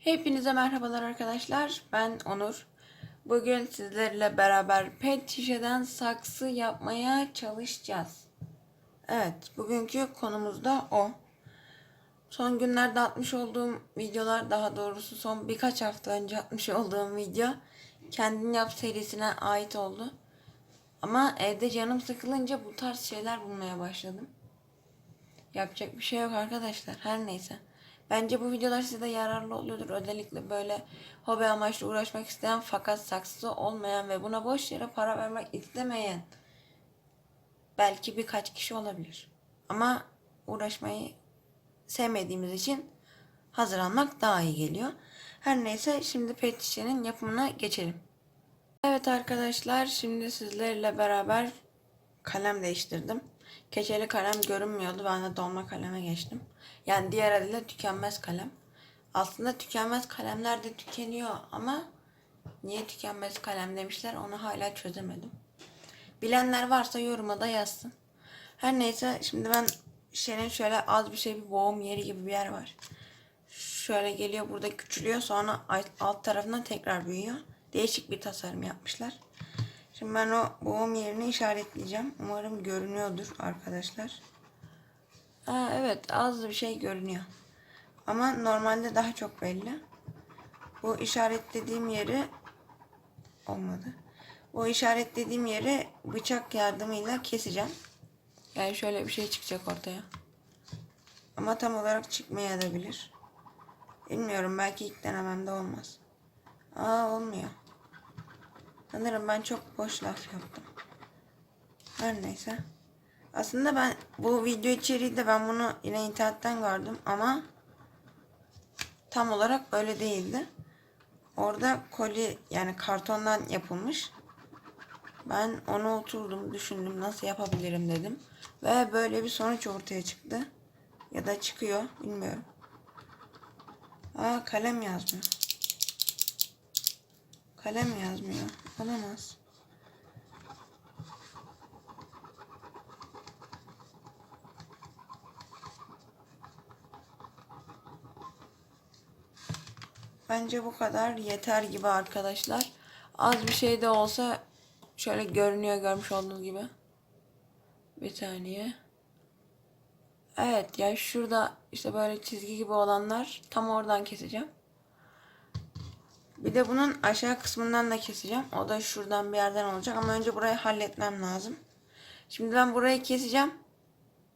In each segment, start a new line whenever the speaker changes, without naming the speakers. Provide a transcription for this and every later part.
Hepinize merhabalar arkadaşlar. Ben Onur. Bugün sizlerle beraber pet şişeden saksı yapmaya çalışacağız. Evet, bugünkü konumuz da o. Son günlerde atmış olduğum videolar, daha doğrusu son birkaç hafta önce atmış olduğum video kendin yap serisine ait oldu. Ama evde canım sıkılınca bu tarz şeyler bulmaya başladım. Yapacak bir şey yok arkadaşlar. Her neyse. Bence bu videolar size yararlı oluyordur. Özellikle böyle hobi amaçlı uğraşmak isteyen fakat saksısı olmayan ve buna boş yere para vermek istemeyen belki birkaç kişi olabilir. Ama uğraşmayı sevmediğimiz için hazır almak daha iyi geliyor. Her neyse şimdi pet şişenin yapımına geçelim. Evet arkadaşlar şimdi sizlerle beraber kalem değiştirdim. Keçeli kalem görünmüyordu. Ben de dolma kaleme geçtim. Yani diğer adıyla tükenmez kalem. Aslında tükenmez kalemler de tükeniyor ama niye tükenmez kalem demişler onu hala çözemedim. Bilenler varsa yoruma da yazsın. Her neyse şimdi ben şeyin şöyle az bir şey bir boğum yeri gibi bir yer var. Şöyle geliyor burada küçülüyor sonra alt tarafından tekrar büyüyor. Değişik bir tasarım yapmışlar. Şimdi ben o boğum yerini işaretleyeceğim. Umarım görünüyordur arkadaşlar. Aa, evet az bir şey görünüyor. Ama normalde daha çok belli. Bu işaretlediğim yeri olmadı. Bu işaretlediğim yeri bıçak yardımıyla keseceğim. Yani şöyle bir şey çıkacak ortaya. Ama tam olarak çıkmaya da bilir. Bilmiyorum belki ilk denememde olmaz. Aa olmuyor. Sanırım ben çok boş laf yaptım. Her neyse. Aslında ben bu video içeriği de ben bunu yine internetten gördüm ama tam olarak böyle değildi. Orada koli yani kartondan yapılmış. Ben onu oturdum düşündüm nasıl yapabilirim dedim. Ve böyle bir sonuç ortaya çıktı. Ya da çıkıyor bilmiyorum. Aa kalem yazmıyor. Kalem yazmıyor. Olamaz. Bence bu kadar yeter gibi arkadaşlar. Az bir şey de olsa şöyle görünüyor görmüş olduğunuz gibi. Bir saniye. Evet ya şurada işte böyle çizgi gibi olanlar tam oradan keseceğim. Bir de bunun aşağı kısmından da keseceğim. O da şuradan bir yerden olacak ama önce burayı halletmem lazım. Şimdi ben burayı keseceğim.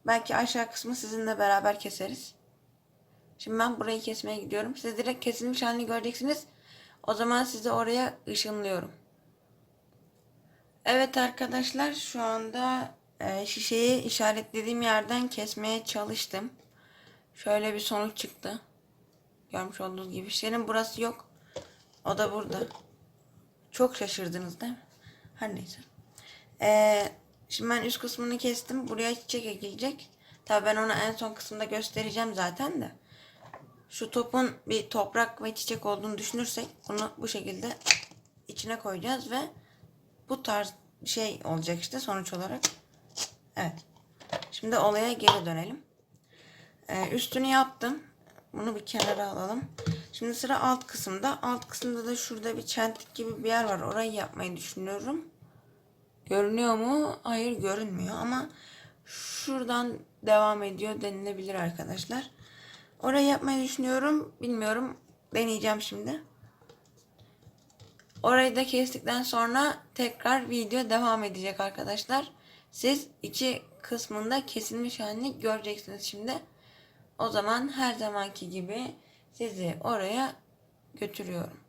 Belki aşağı kısmı sizinle beraber keseriz. Şimdi ben burayı kesmeye gidiyorum. Siz direkt kesilmiş halini göreceksiniz. O zaman sizi oraya ışınlıyorum. Evet arkadaşlar şu anda e, şişeyi işaretlediğim yerden kesmeye çalıştım. Şöyle bir sonuç çıktı. Görmüş olduğunuz gibi. Şişenin burası yok. O da burada. Çok şaşırdınız değil mi? Her neyse. Ee, şimdi ben üst kısmını kestim. Buraya çiçek ekilecek. Tabii ben onu en son kısımda göstereceğim zaten de. Şu topun bir toprak ve çiçek olduğunu düşünürsek bunu bu şekilde içine koyacağız ve bu tarz şey olacak işte sonuç olarak. Evet. Şimdi olaya geri dönelim. Ee, üstünü yaptım. Bunu bir kenara alalım. Şimdi sıra alt kısımda. Alt kısımda da şurada bir çentik gibi bir yer var. Orayı yapmayı düşünüyorum. Görünüyor mu? Hayır görünmüyor ama şuradan devam ediyor denilebilir arkadaşlar. Orayı yapmayı düşünüyorum. Bilmiyorum. Deneyeceğim şimdi. Orayı da kestikten sonra tekrar video devam edecek arkadaşlar. Siz iki kısmında kesilmiş halini göreceksiniz şimdi. O zaman her zamanki gibi sizi oraya götürüyorum.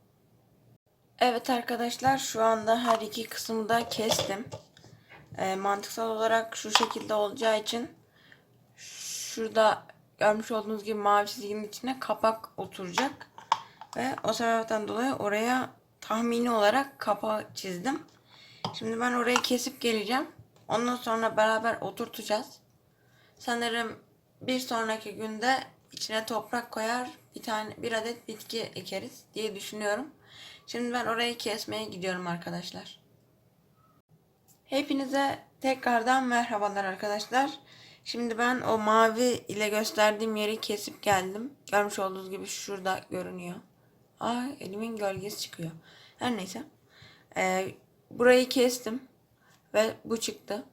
Evet arkadaşlar şu anda her iki kısmı da kestim. E, mantıksal olarak şu şekilde olacağı için şurada görmüş olduğunuz gibi mavi çizginin içine kapak oturacak. Ve o sebepten dolayı oraya tahmini olarak kapağı çizdim. Şimdi ben orayı kesip geleceğim. Ondan sonra beraber oturtacağız. Sanırım bir sonraki günde içine toprak koyar bir tane bir adet bitki ekeriz diye düşünüyorum. Şimdi ben orayı kesmeye gidiyorum arkadaşlar. Hepinize tekrardan merhabalar arkadaşlar. Şimdi ben o mavi ile gösterdiğim yeri kesip geldim. Görmüş olduğunuz gibi şurada görünüyor. Aa elimin gölgesi çıkıyor. Her neyse. Ee, burayı kestim. Ve bu çıktı.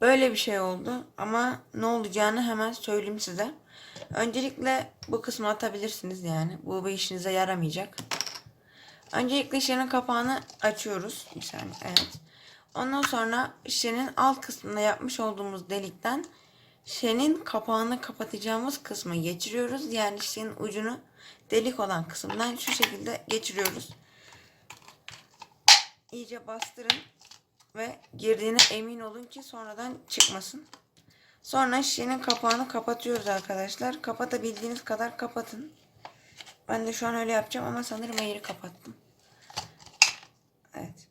Böyle bir şey oldu. Ama ne olacağını hemen söyleyeyim size. Öncelikle bu kısmı atabilirsiniz yani. Bu bir işinize yaramayacak. Öncelikle şişenin kapağını açıyoruz. Bir saniye evet. Ondan sonra şişenin alt kısmında yapmış olduğumuz delikten şişenin kapağını kapatacağımız kısmı geçiriyoruz. Yani şişenin ucunu delik olan kısımdan şu şekilde geçiriyoruz. İyice bastırın ve girdiğine emin olun ki sonradan çıkmasın. Sonra şişenin kapağını kapatıyoruz arkadaşlar. Kapatabildiğiniz kadar kapatın. Ben de şu an öyle yapacağım ama sanırım eğri kapattım. Evet.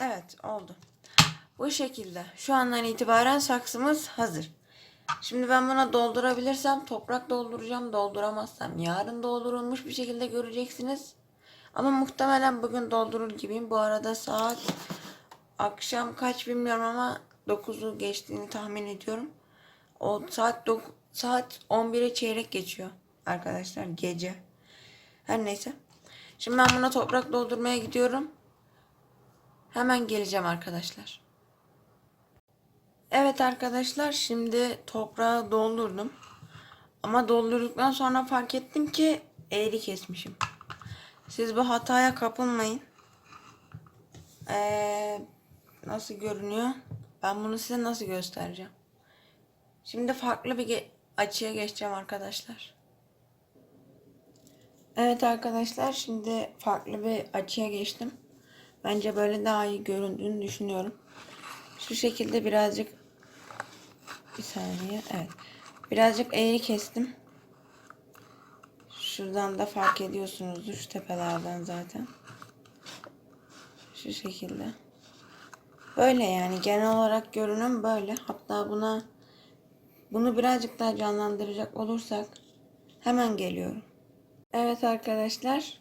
Evet oldu. Bu şekilde. Şu andan itibaren saksımız hazır. Şimdi ben buna doldurabilirsem toprak dolduracağım. Dolduramazsam yarın doldurulmuş bir şekilde göreceksiniz. Ama muhtemelen bugün doldurur gibiyim. Bu arada saat akşam kaç bilmiyorum ama 9'u geçtiğini tahmin ediyorum. O saat dok- saat 11'e çeyrek geçiyor arkadaşlar gece. Her neyse. Şimdi ben buna toprak doldurmaya gidiyorum. Hemen geleceğim arkadaşlar. Evet arkadaşlar şimdi toprağı doldurdum. Ama doldurduktan sonra fark ettim ki eğri kesmişim. Siz bu hataya kapılmayın. Ee, nasıl görünüyor? Ben bunu size nasıl göstereceğim? Şimdi farklı bir ge- açıya geçeceğim arkadaşlar. Evet arkadaşlar şimdi farklı bir açıya geçtim. Bence böyle daha iyi göründüğünü düşünüyorum. Şu şekilde birazcık bir saniye evet. Birazcık eğri kestim. Şuradan da fark ediyorsunuzdur şu tepelerden zaten. Şu şekilde. Böyle yani genel olarak görünüm böyle. Hatta buna bunu birazcık daha canlandıracak olursak hemen geliyorum. Evet arkadaşlar.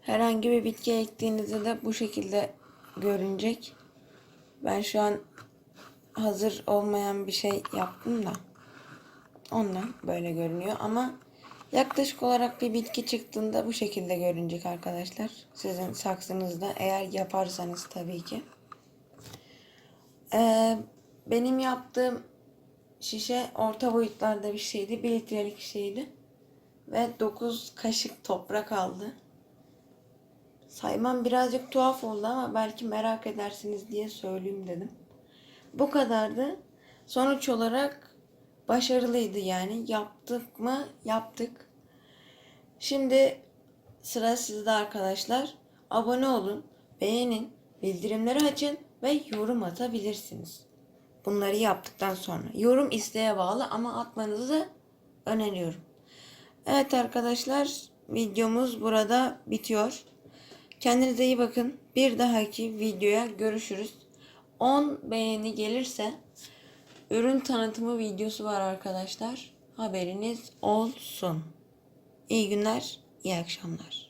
Herhangi bir bitki ektiğinizde de bu şekilde görünecek. Ben şu an hazır olmayan bir şey yaptım da ondan böyle görünüyor ama yaklaşık olarak bir bitki çıktığında bu şekilde görünecek arkadaşlar. Sizin saksınızda eğer yaparsanız tabii ki. Ee, benim yaptığım şişe orta boyutlarda bir şeydi. 1 litrelik şeydi. Ve 9 kaşık toprak aldı. Saymam birazcık tuhaf oldu ama belki merak edersiniz diye söyleyeyim dedim. Bu kadardı. Sonuç olarak başarılıydı yani. Yaptık mı? Yaptık. Şimdi sıra sizde arkadaşlar. Abone olun, beğenin, bildirimleri açın ve yorum atabilirsiniz. Bunları yaptıktan sonra. Yorum isteğe bağlı ama atmanızı öneriyorum. Evet arkadaşlar videomuz burada bitiyor. Kendinize iyi bakın. Bir dahaki videoya görüşürüz. 10 beğeni gelirse ürün tanıtımı videosu var arkadaşlar. Haberiniz olsun. İyi günler, iyi akşamlar.